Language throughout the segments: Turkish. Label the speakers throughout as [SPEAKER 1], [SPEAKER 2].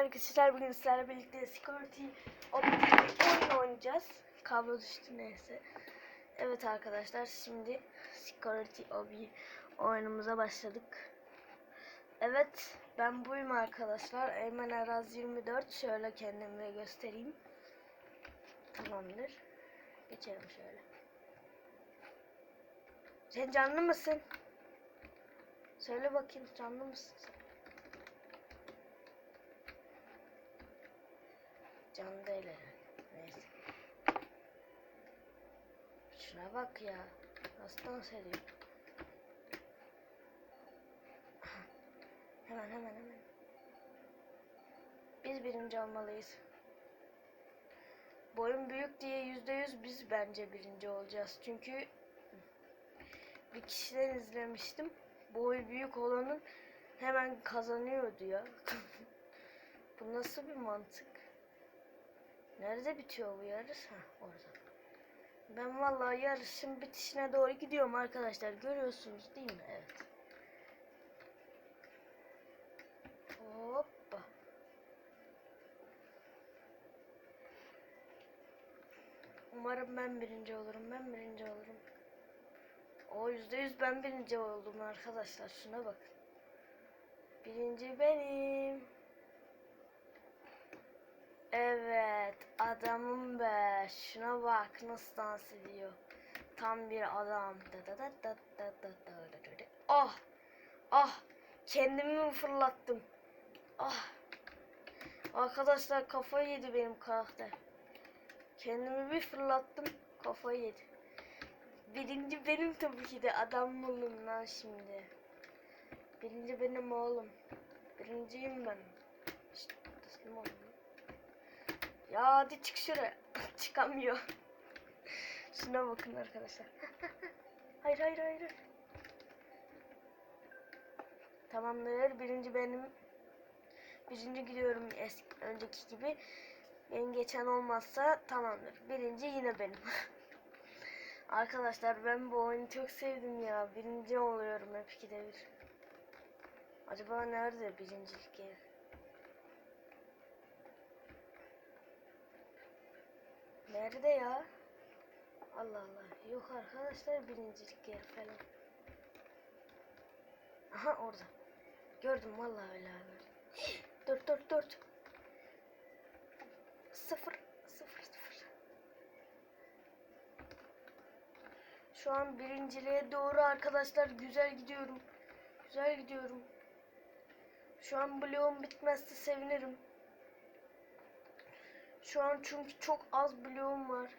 [SPEAKER 1] arkadaşlar bugün sizlerle birlikte Security oyun oynayacağız. Kablo düştü neyse. Evet arkadaşlar şimdi Security Obi oyunumuza başladık. Evet ben buyum arkadaşlar. Eymen Araz 24 şöyle kendimi göstereyim. Tamamdır. Geçelim şöyle. Sen canlı mısın? Söyle bakayım canlı mısın sen? Canlı değil. Neyse. Şuna bak ya. Nasıl dans ediyor? Hemen hemen hemen. Biz birinci olmalıyız. Boyun büyük diye yüzde yüz biz bence birinci olacağız. Çünkü bir kişiden izlemiştim. Boyu büyük olanın hemen kazanıyordu ya. bu nasıl bir mantık? Nerede bitiyor bu yarış? Ha orada. Ben vallahi yarışın bitişine doğru gidiyorum arkadaşlar. Görüyorsunuz değil mi? Evet. Hoppa. Umarım ben birinci olurum. Ben birinci olurum. O yüzde yüz ben birinci oldum arkadaşlar. Şuna bak. Birinci benim. Evet, adamım be. Şuna bak nasıl dans ediyor. Tam bir adam. Da da da da da da da. Ah! Ah! Kendimi mi fırlattım? Ah! Arkadaşlar kafayı yedi benim karakter. Kendimi bir fırlattım, kafayı yedi. Birinci benim tabii ki de adam olun lan şimdi. Birinci benim oğlum. Birinciyim ben. Şşt, teslim olun. Ya hadi çık şuraya. Çıkamıyor. Şuna bakın arkadaşlar. hayır hayır hayır. Tamamdır. Birinci benim. Birinci gidiyorum eski, önceki gibi. Benim geçen olmazsa tamamdır. Birinci yine benim. Arkadaşlar ben bu oyunu çok sevdim ya. Birinci oluyorum hep ikide bir. Acaba nerede birincilik yeri? Nerede ya? Allah Allah. Yok arkadaşlar birincilik yeri falan. Aha orada. Gördüm vallahi öyle abi. Dört dört dört. Sıfır sıfır sıfır. Şu an birinciliğe doğru arkadaşlar güzel gidiyorum. Güzel gidiyorum. Şu an bloğum bitmezse sevinirim. Şu an çünkü çok az bloğum var.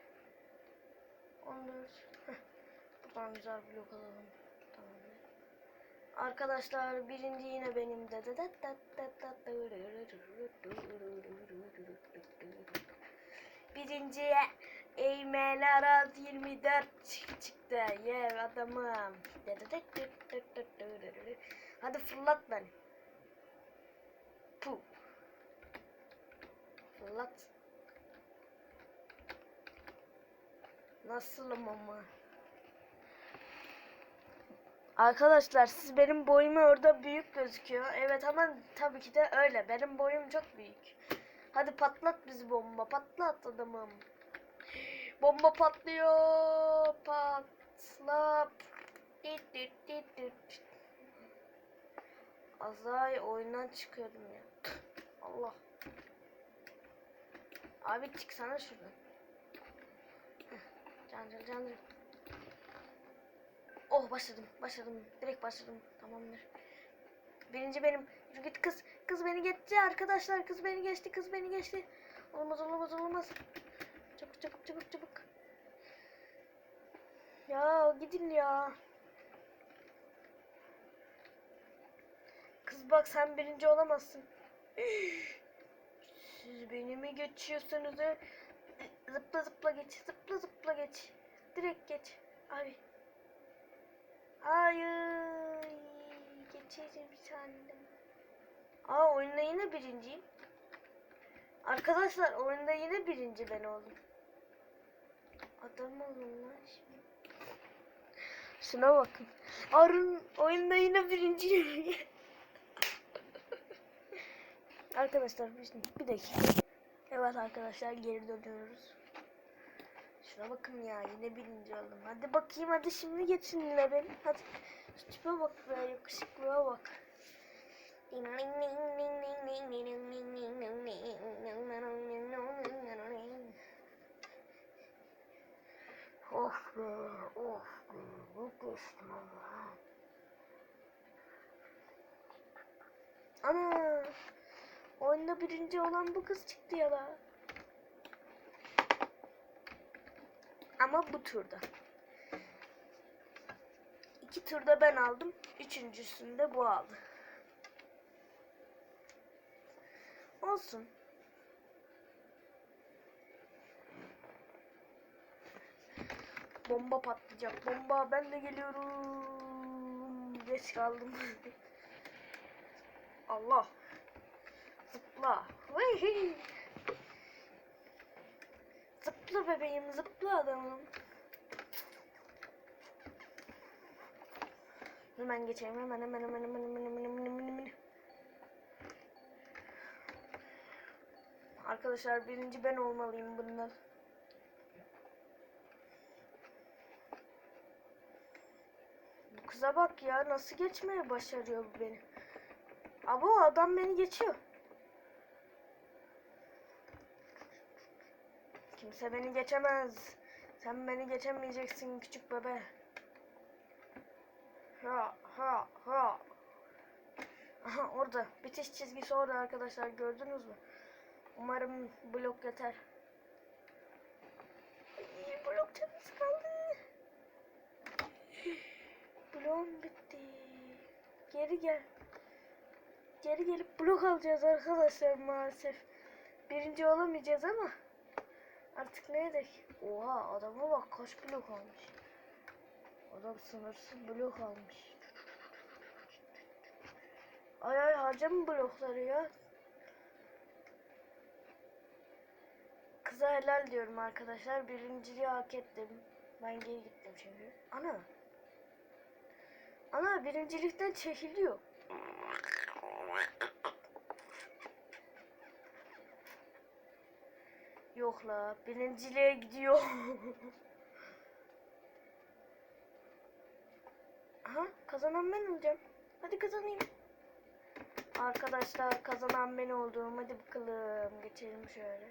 [SPEAKER 1] 14. Heh. Buradan güzel blok alalım. Tamam. Arkadaşlar birinci yine benim de. Birinciye Eymen Araz 24 çık- çıktı. Ye adamım. Hadi fırlat beni. Puh. Fırlat. Nasılım ama? Arkadaşlar siz benim boyumu orada büyük gözüküyor. Evet ama tabii ki de öyle. Benim boyum çok büyük. Hadi patlat bizi bomba. Patlat adamım. Bomba patlıyor. Patla. Dit dit dit dit. Azay oyundan çıkıyordum ya. Allah. Abi çıksana şuradan. Can can can can. Oh başladım başladım direkt başladım tamamdır. Birinci benim. Git kız. Kız beni geçti arkadaşlar. Kız beni geçti. Kız beni geçti. Olmaz olmaz olmaz. Çabuk çabuk çabuk çabuk. Ya gidin ya. Kız bak sen birinci olamazsın. Siz beni mi geçiyorsunuz? he? Zıpla zıpla geç. Zıpla zıpla geç. Direkt geç. Abi. Hayır. Geçeceğim sandım. Aa oyunda yine birinciyim. Arkadaşlar oyunda yine birinci ben oldum. Adam olun lan şimdi. Şuna bakın. Arın oyunda yine birinciyim. Arkadaşlar bir dakika. Evet arkadaşlar geri dönüyoruz. Şuna bakın ya yine birinci oldum. Hadi bakayım hadi şimdi geçin beni. Hadi. Şu tipe bak be yakışıklığa bak. Of be, of be, bu geçtim ama. Ana, oyunda birinci olan bu kız çıktı ya la. Ama bu turda. İki turda ben aldım, üçüncüsünde bu aldı. Olsun. Bomba patlayacak. Bomba ben de geliyorum. Geç kaldım. Allah. Zıpla. Vıy. Zıpla bebeğim zıpla adamım. Hemen geçeyim hemen hemen hemen hemen hemen hemen hemen hemen hemen. Arkadaşlar birinci ben olmalıyım bundan. Bu kıza bak ya nasıl geçmeye başarıyor bu beni. Abo adam beni geçiyor. Kimse beni geçemez. Sen beni geçemeyeceksin küçük bebe. Ha ha ha. Aha orada. Bitiş çizgisi orada arkadaşlar gördünüz mü? Umarım blok yeter. Ay, blok temiz kaldı. Bloğum bitti. Geri gel. Geri gelip blok alacağız arkadaşlar maalesef. Birinci olamayacağız ama artık ne edek? Oha adama bak kaç blok almış. Adam sınırsız blok almış. Ay ay harcama blokları ya. Kıza helal diyorum arkadaşlar. Birinciliği hak ettim. Ben geri gittim şimdi. Ana. Ana birincilikten çekiliyor. Yok la birinciliğe gidiyor. Aha kazanan ben olacağım. Hadi kazanayım. Arkadaşlar kazanan ben oldum. Hadi bakalım geçelim şöyle.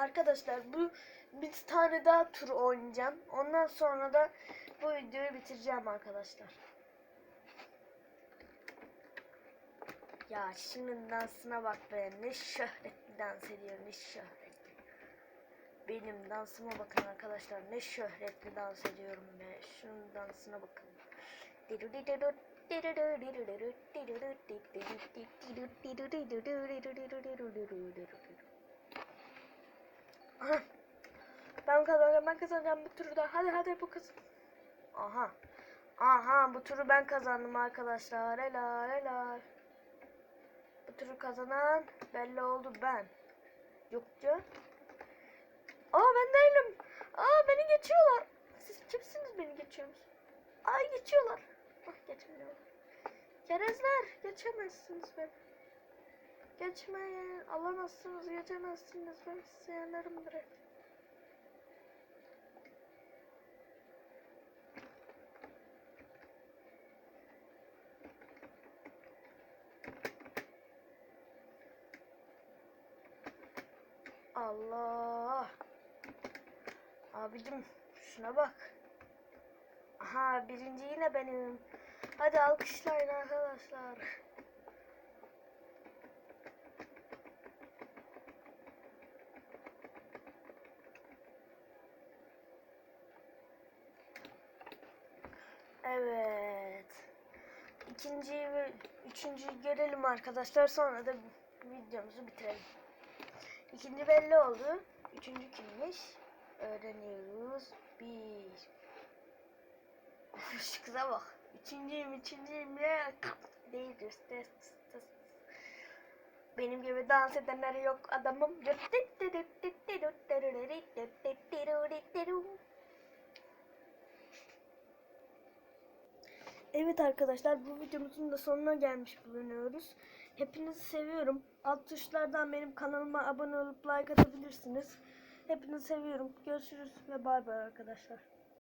[SPEAKER 1] Arkadaşlar bu bir tane daha tur oynayacağım. Ondan sonra da bu videoyu bitireceğim arkadaşlar. Ya şimdi dansına bak be. Ne şöhretli dans ediyor. Ne şöhretli. Benim dansıma bakın arkadaşlar. Ne şöhretli dans ediyorum be. Şunun dansına bakın. Ben kazanacağım, ben kazanacağım bu turu da. Hadi hadi bu kız. Aha. Aha bu turu ben kazandım arkadaşlar. Helal helal. Bu turu kazanan belli oldu ben. Yok ya. Aa ben değilim. Aa beni geçiyorlar. Siz kimsiniz beni geçiyorsunuz? Ay geçiyorlar. Ah geçmiyorlar. Kerezler geçemezsiniz beni. Geçmeyin. Alamazsınız, geçemezsiniz. Ben size yanarım direkt. Allah. Abicim şuna bak. Aha birinci yine benim. Hadi alkışlayın arkadaşlar. Evet. İkinciyi ve üçüncüyü görelim arkadaşlar. Sonra da videomuzu bitirelim. İkinci belli oldu. Üçüncü kimmiş? Öğreniyoruz. Bir. Şu kıza bak. Üçüncüyüm, üçüncüyüm ya. değildir. Benim gibi dans edenler yok adamım. Evet arkadaşlar bu videomuzun da sonuna gelmiş bulunuyoruz. Hepinizi seviyorum. Alt tuşlardan benim kanalıma abone olup like atabilirsiniz. Hepinizi seviyorum. Görüşürüz ve bay bay arkadaşlar.